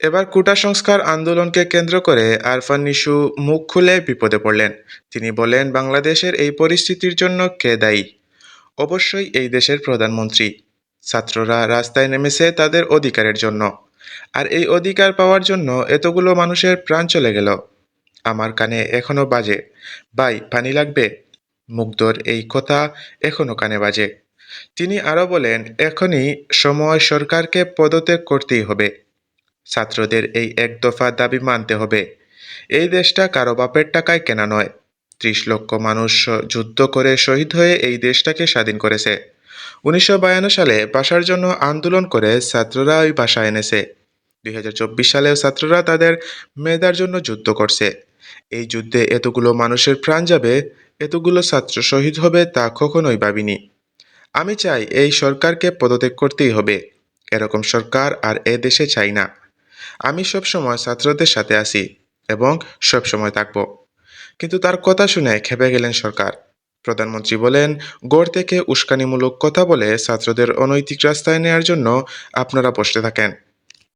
এবার কোটা সংস্কার আন্দোলনকে কেন্দ্র করে আরফান নিশু মুখ খুলে বিপদে পড়লেন। তিনি বলেন, বাংলাদেশের এই পরিস্থিতির জন্য কে দায়ী? অবশ্যই এই দেশের প্রধানমন্ত্রী। ছাত্ররা রাস্তায় নেমেছে তাদের অধিকারের জন্য। আর এই অধিকার পাওয়ার জন্য এতগুলো মানুষের প্রাণ চলে গেল। আমার কানে এখনও বাজে। ভাই, পানি লাগবে? মুগ্ধর এই কথা এখনও কানে বাজে। তিনি আরও বলেন, এখনই সময় সরকারকে পদত্যাগ করতেই হবে। ছাত্রদের এই এক দফা দাবি মানতে হবে। এই দেশটা কারও বাপের টাকায় কেনা নয়। ত্রিশ লক্ষ মানুষ যুদ্ধ করে শহীদ হয়ে এই দেশটাকে স্বাধীন করেছে। উনিশশো বায়ান্ন সালে ভাষার জন্য আন্দোলন করে ছাত্ররা ওই ভাষা এনেছে। দুই হাজার চব্বিশ সালেও ছাত্ররা তাদের মেধার জন্য যুদ্ধ করছে। এই যুদ্ধে এতগুলো মানুষের প্রাণ যাবে, এতগুলো ছাত্র শহীদ হবে তা কখনোই ভাবিনি। আমি চাই এই সরকারকে পদত্যাগ করতেই হবে। এরকম সরকার আর এ দেশে চাই না। আমি সবসময় ছাত্রদের সাথে আছি এবং সবসময় থাকব। কিন্তু তার কথা শুনে খেপে গেলেন সরকার। প্রধানমন্ত্রী বলেন, গড় থেকে উস্কানিমূলক কথা বলে ছাত্রদের অনৈতিক রাস্তায় নেওয়ার জন্য আপনারা বসতে থাকেন।